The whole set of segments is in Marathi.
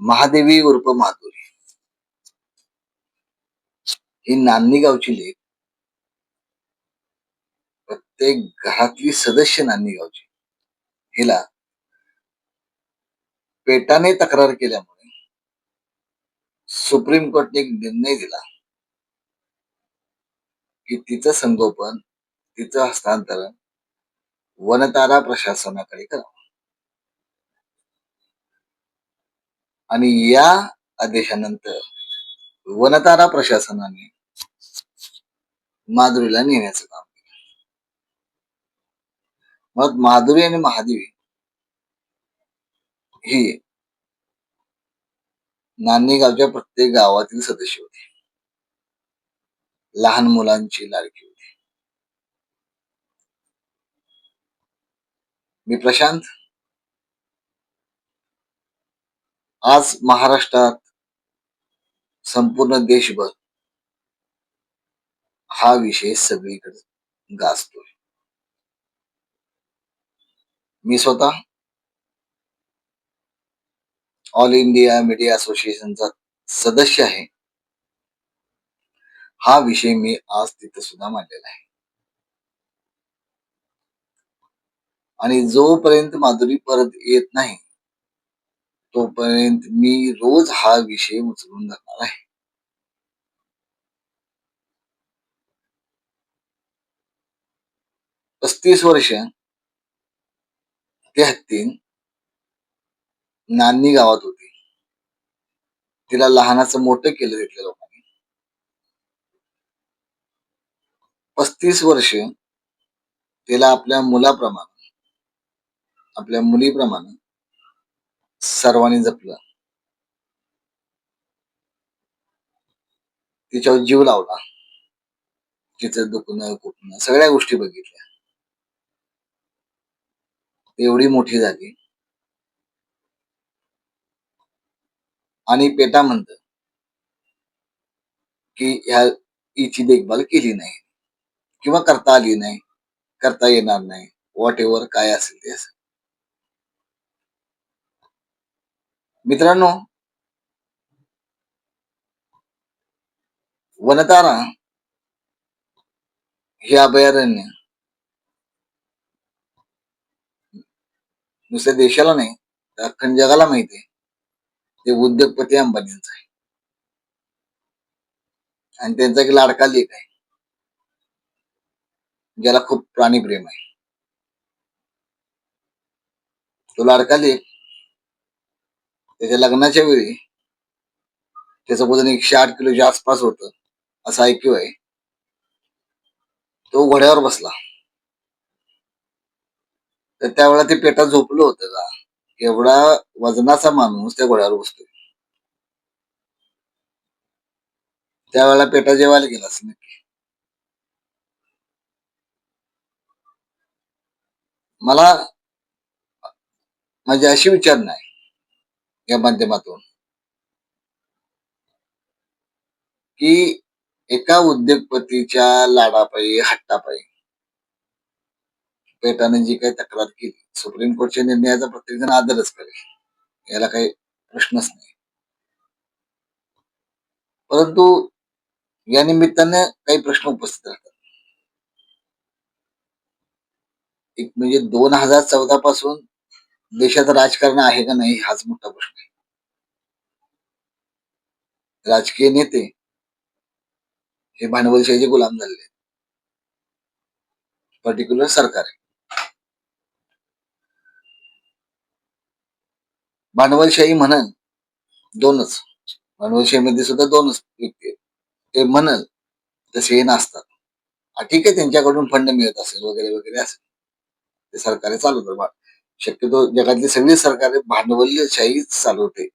महादेवी उर्फ माधुरी. ही नान्नी गावची लेख. प्रत्येक घरातली सदस्य नान्नी गावची. हिला पेटाने तक्रार केल्यामुळे सुप्रीम कोर्टने एक निर्णय दिला. की तिचं संगोपन तिचं हस्तांतरण वनतारा प्रशासनाकडे करावं. आणि या आदेशानंतर वनतारा प्रशासनाने माधुरीला नेण्याचं काम केलं. मग माधुरी आणि महादेवी ही नान्नी गावच्या प्रत्येक गावातील सदस्य होते. लहान मुलांची लाडकी होती. मी प्रशांत. आज महाराष्ट्रात संपूर्ण देशभर हा विषय सगळीकडे गाजतोय. मी स्वतः ऑल इंडिया मीडिया असोसिएशनचा सदस्य आहे. हा विषय मी आज तिथं सुद्धा मांडलेला आहे. आणि जोपर्यंत माधुरी परत येत नाही तोपर्यंत मी रोज हा विषय उचलून जाणार आहे. पस्तीस वर्ष ते हत्तीन नान्नी गावात होती. तिला लहानाचं मोठं केलं तिथल्या लोकांनी. पस्तीस वर्ष तिला आपल्या मुलाप्रमाणे आपल्या मुलीप्रमाणे सर्वांनी जपलं. तिच्यावर जीव लावला. तिचं दुखणं कुठणं सगळ्या गोष्टी बघितल्या. एवढी मोठी झाली. आणि पेटा म्हणत की ह्या हिची देखभाल केली नाही. किंवा करता आली नाही. करता येणार नाही. वॉट एव्हर काय असेल ते असेल. मित्रांनो वनतारा हे अभयारण्य नुसत्या देशाला नाही तर अख्खन जगाला माहिती आहे. ते उद्योगपती अंबानींचं आहे. आणि त्यांचा एक लाडका लेख आहे. ज्याला खूप प्राणीप्रेम आहे. तो लाडका लेख त्याच्या लग्नाच्या वेळी त्याचं वजन एकशे आठ किलोच्या आसपास होत असं ऐक्यू आहे. तो घोड्यावर बसला. तर त्यावेळेला ते पेटा झोपलं होतं का? एवढा वजनाचा माणूस त्या घोड्यावर बसतोय. त्यावेळेला पेटा जेवायला गेला असं नक्की. मला माझी अशी विचार नाही या माध्यमातून. की एका उद्योगपतीच्या लाडापायी हट्टापायी पेटाने जी काही तक्रार केली सुप्रीम कोर्टच्या निर्णयाचा प्रत्येक जण आदरच करेल याला काही प्रश्नच नाही. परंतु या निमित्ताने काही प्रश्न उपस्थित राहतात. एक म्हणजे दोन हजार चौदा पासून देशात राजकारण आहे का नाही हाच मोठा प्रश्न. राजकीय नेते हे भांडवलशाहीचे गुलाम झालेले पर्टिक्युलर सरकार आहे. भांडवलशाही म्हणल दोनच. भांडवलशाहीमध्ये सुद्धा दोनच व्यक्ती ते म्हणल तसे हे नसतात ठीक आहे त्यांच्याकडून फंड मिळत असेल वगैरे वगैरे असेल. ते सरकार चालवतात. शक्यतो जगातली सगळी सरकारे भांडवलशाहीच चालवते.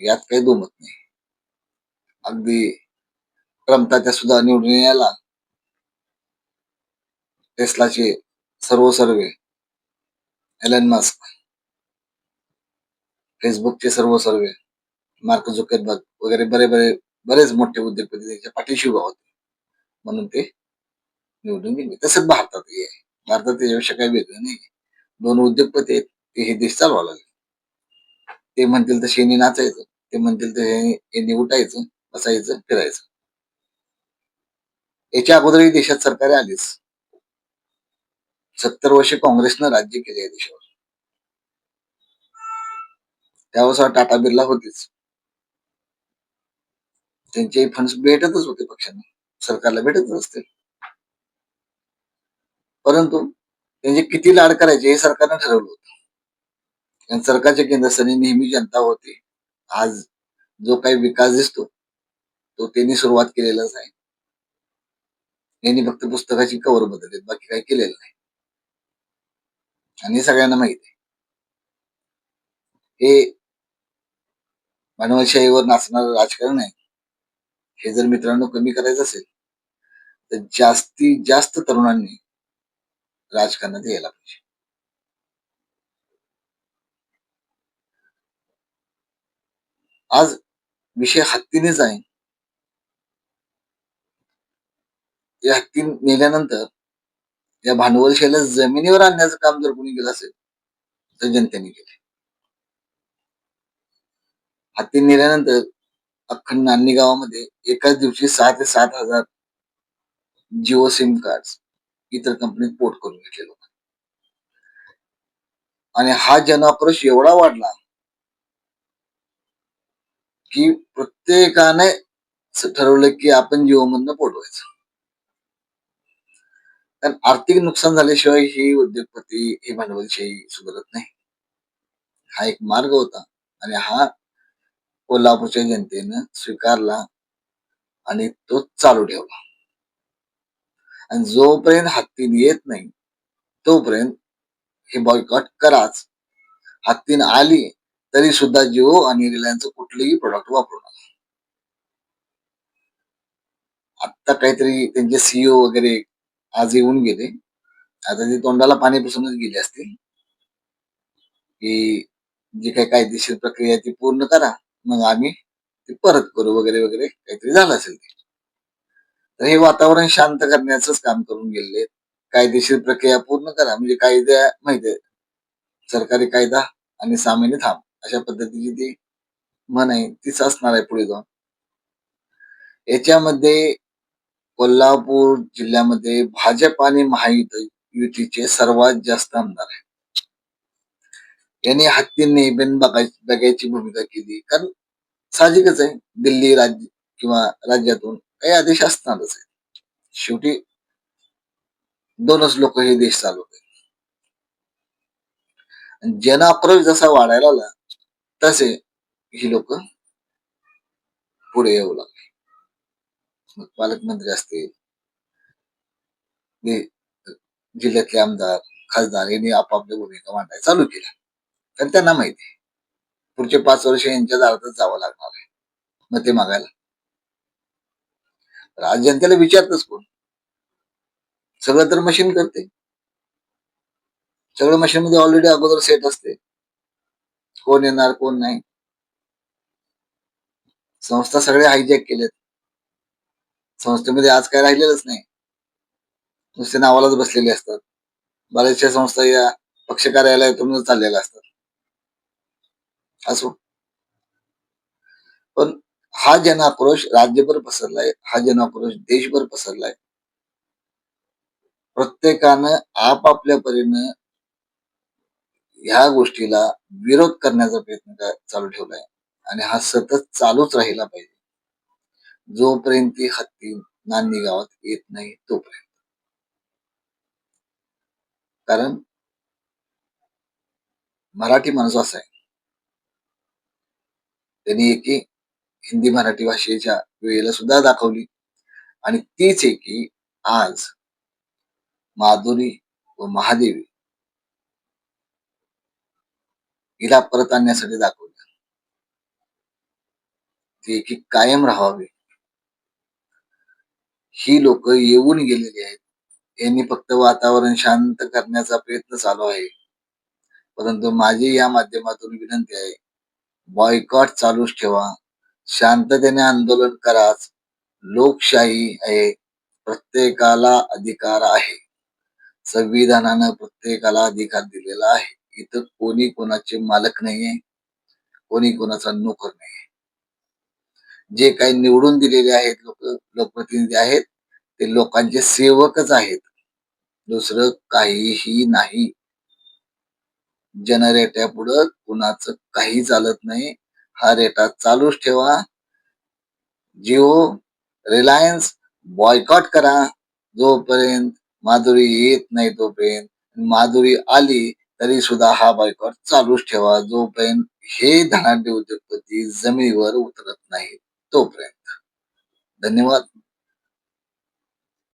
यात काही दुमत नाही. अगदी ट्रम्पचा सुद्धा निवडून यायला टेस्लाचे सर्व सर्वे एलन मस्क फेसबुकचे सर्व सर्वे मार्क झुकेरबर्ग वगैरे बरे बरे बरेच मोठे उद्योगपती त्यांच्या पाठीशी उभा होते. म्हणून ते निवडून गेले. तसंच भारतातही आहे. भारतात त्याच्यापेक्षा काही वेगळं नाही दोन उद्योगपती आहेत ते हे देश चालवा लागले. ते म्हणतील तसे यांनी नाचायचं ते म्हणतील तसे यांनी उठायचं बसायचं फिरायचं. याच्या अगोदरही देशात सरकारे आलीच. सत्तर वर्षे काँग्रेसनं राज्य केले या देशावर. त्यावेळेस टाटा बिर्ला होतीच. त्यांचे फंड भेटतच होते पक्षांना. सरकारला भेटतच असते. परंतु त्यांचे किती लाड करायचे हे सरकारनं ठरवलं होतं. कारण सरकारच्या केंद्रस्थानी नेहमी जनता होती. आज जो काही विकास दिसतो तो त्यांनी सुरुवात केलेलाच आहे. यांनी फक्त पुस्तकाची कवर बदलली बाकी काही केलेलं नाही. आणि सगळ्यांना माहिती आहे. हे भांडवलशाहीवर नाचणारं राजकारण आहे. हे जर मित्रांनो कमी करायचं असेल तर जास्तीत जास्त तरुणांनी राजकारणात यायला पाहिजे. आज विषय हत्तीनेच आहे या हत्ती नेल्यानंतर या भांडवलशाहीला जमिनीवर आणण्याचं काम जर कोणी केलं असेल तर जनतेने केले. हत्ती नेल्यानंतर अख्खंड नान्नी गावामध्ये एकाच दिवशी सहा ते सात हजार जिओ सिम कार्ड इतर कंपनीत पोर्ट करून घेतले लोकांनी आणि हा जनाक्रोश एवढा वाढला की प्रत्येकाने ठरवलं की आपण जिओमधनं पोटवायचं कारण आर्थिक नुकसान झाल्याशिवाय ही उद्योगपती ही भांडवलशाही सुधारत नाही. हा एक मार्ग होता आणि हा कोल्हापूरच्या जनतेनं स्वीकारला आणि तो चालू ठेवला. आणि जोपर्यंत हत्तीन येत नाही तोपर्यंत हे बॉयकॉट कराच. हत्तीन आली तरी सुद्धा जिओ आणि रिलायन्स कुठलेही प्रोडक्ट वापरू नका. आता काहीतरी त्यांचे सीईओ वगैरे आज येऊन गेले. आता ते तोंडाला पाणी पुसूनच गेले असतील. की जी काही कायदेशीर प्रक्रिया ती पूर्ण करा. मग आम्ही ते परत करू वगैरे वगैरे काहीतरी झालं असेल ते. तर हे वातावरण शांत करण्याच काम करून गेले कायदेशीर प्रक्रिया पूर्ण करा. म्हणजे कायद्या माहिती सरकारी कायदा आणि सामान्य थांब. अशा पद्धतीची ती म्हण आहे तीच असणार आहे पुढे जाऊन. याच्यामध्ये कोल्हापूर जिल्ह्यामध्ये भाजप आणि महायुतीचे सर्वात जास्त आमदार आहे यांनी हत्तींनी बिन बघायची भूमिका केली. कारण साहजिकच आहे दिल्ली राज्य किंवा राज्यातून काही आदेश असणारच आहे शेवटी दोनच लोक हे देश चालवत जन आक्रोश जसा वाढायला लागला तसे ही लोक पुढे येऊ लागले. मग पालकमंत्री असतील जिल्ह्यातले आमदार खासदार यांनी आपापल्या भूमिका मांडायला चालू केल्या. कारण त्यांना माहिती पुढचे पाच वर्ष यांच्या दारातच जावं लागणार आहे. मग ते मागायला. आज जनतेला विचारतच कोण? सगळं तर मशीन करते. सगळं मशीन मध्ये ऑलरेडी अगोदर सेट असते. कोण येणार कोण नाही. संस्था सगळे हायजॅक केलेत. संस्थेमध्ये आज काय राहिलेलंच नाही. नुसते नावालाच बसलेले असतात. बऱ्याचशा संस्था या पक्ष कार्यालयातूनच चाललेल्या असतात. असो. पण हा जनाक्रोश राज्यभर पसरलाय. हा जनाक्रोश देशभर पसरलाय. प्रत्येकानं आपापल्या परीनं ह्या गोष्टीला विरोध करण्याचा प्रयत्न चालू ठेवलाय. आणि हा सतत चालूच राहिला पाहिजे. जोपर्यंत ती हत्ती नांदी गावात येत नाही तोपर्यंत. कारण मराठी माणूस असा आहे. त्यांनी एकी हिंदी मराठी भाषेच्या वेळेला सुद्धा दाखवली. आणि तीच एकी आज माधुरी व महादेवी हिला परत आणण्यासाठी दाखवल्या ती की कायम राहावी. ही लोक येऊन गेलेली आहेत. यांनी फक्त वातावरण शांत करण्याचा प्रयत्न चालू आहे. परंतु माझी या माध्यमातून विनंती आहे बॉयकॉट चालूच ठेवा. शांततेने आंदोलन कराच. लोकशाही आहे प्रत्येकाला अधिकार आहे. संविधानानं प्रत्येकाला अधिकार दिलेला आहे. इथं कोणी कोणाचे मालक नाहीये कोणी कोणाचा नोकर नाहीये. जे काही निवडून दिलेले आहेत लोक लोकप्रतिनिधी आहेत ते लोकांचे सेवकच आहेत. दुसरं काहीही नाही. जनरेट्या पुढं कुणाचं काही चालत नाही हा रेटा चालूच ठेवा. जिओ रिलायन्स बॉयकॉट करा. जोपर्यंत माधुरी येत नाही तोपर्यंत माधुरी आली तरी सुद्धा हा बायकॉट चालूच ठेवा. जोपर्यंत हे धनाढ्य उद्योगपती जमिनीवर उतरत नाही तोपर्यंत. धन्यवाद.